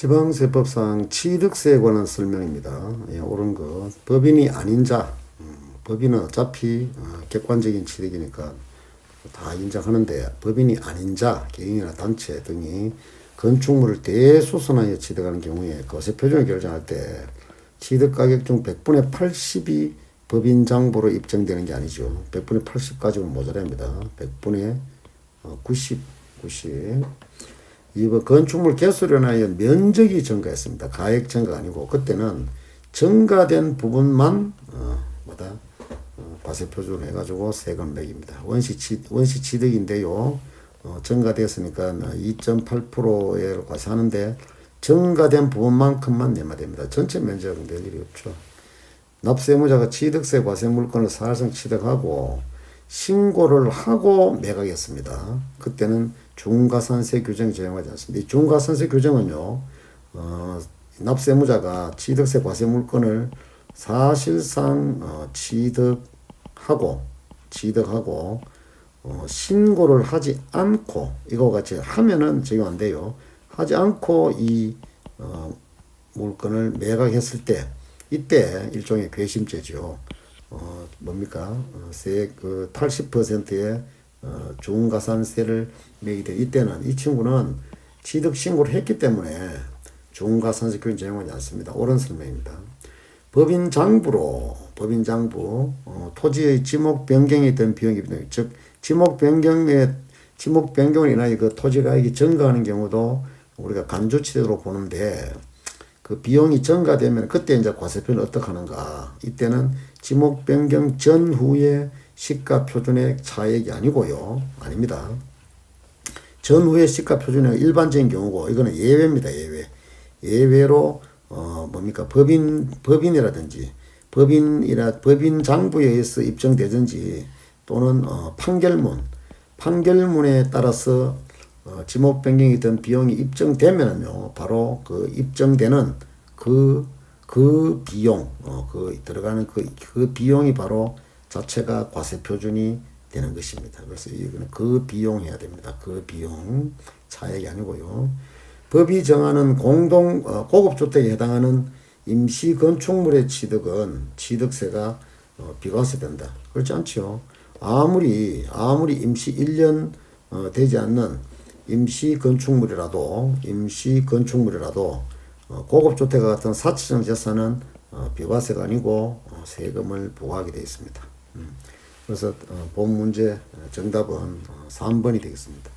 지방세법상 취득세에 관한 설명입니다. 예, 옳은 거. 법인이 아닌 자, 음, 법인은 어차피 어, 객관적인 취득이니까 다 인정하는데 법인이 아닌 자, 개인이나 단체 등이 건축물을 대수선하여 취득하는 경우에 거세 표준을 결정할 때 취득 가격 중 100분의 80이 법인 장부로 입증되는 게 아니죠. 100분의 80 가지고는 모자랍니다. 100분의 90, 90. 이번 건축물 개수를 하여 면적이 증가했습니다. 가액 증가 아니고 그때는 증가된 부분만 어, 뭐다 어, 과세 표준을 해가지고 세금 매깁니다. 원시 치 원시 취득인데요. 어, 증가됐으니까 2.8%에 과세하는데 증가된 부분만큼만 내면 됩니다. 전체 면적은 낼 일이 없죠. 납세무자가 취득세 과세 물건을 사실상 취득하고 신고를 하고 매각했습니다. 그때는 중과산세 규정이 적용하지 않습니다. 이 중과산세 규정은요, 어, 납세무자가 취득세 과세 물건을 사실상 어, 취득하고 취득하고 어, 신고를 하지 않고 이거 같이 하면은 적용 안 돼요. 하지 않고 이 어, 물건을 매각했을 때 이때 일종의 괘씸죄죠. 어, 뭡니까? 어, 세그 80%의 어, 중과산세를 매게 돼. 이때는 이 친구는 취득 신고를 했기 때문에 중과산세 규정 적용하지 않습니다. 옳은 설명입니다. 법인 장부로 법인 장부 어, 토지의 지목 변경에 든 비용이. 즉 지목 변경에 지목 변경을 인하여 그 토지 가액이 증가하는 경우도 우리가 간주치대로 보는데 그 비용이 증가되면 그때 이제 과세표는 어떻게 하는가? 이때는 지목 변경 전후의 시가 표준의 차액이 아니고요. 아닙니다. 전후의 시가 표준의 일반적인 경우고 이거는 예외입니다. 예외. 예외로 어 뭡니까? 법인 법인이라든지 법인이라 법인 장부에 의해서 입증되든지 또는 어 판결문 판결문에 따라서 어, 지목 변경이 든 비용이 입증되면은요, 바로 그 입증되는 그, 그 비용, 어, 그 들어가는 그, 그 비용이 바로 자체가 과세 표준이 되는 것입니다. 그래서 이거는 그 비용 해야 됩니다. 그 비용 차액이 아니고요. 법이 정하는 공동 어, 고급 주택에 해당하는 임시 건축물의 취득은 취득세가 어, 비과세된다. 그렇지 않죠. 아무리 아무리 임시 1년 어, 되지 않는 임시 건축물이라도 임시 건축물이라도 어, 고급 주택과 같은 사치적 재산은 어, 비과세가 아니고 어, 세금을 부과하게 되어 있습니다. 음. 그래서 어, 본 문제 어, 정답은 어, 3번이 되겠습니다.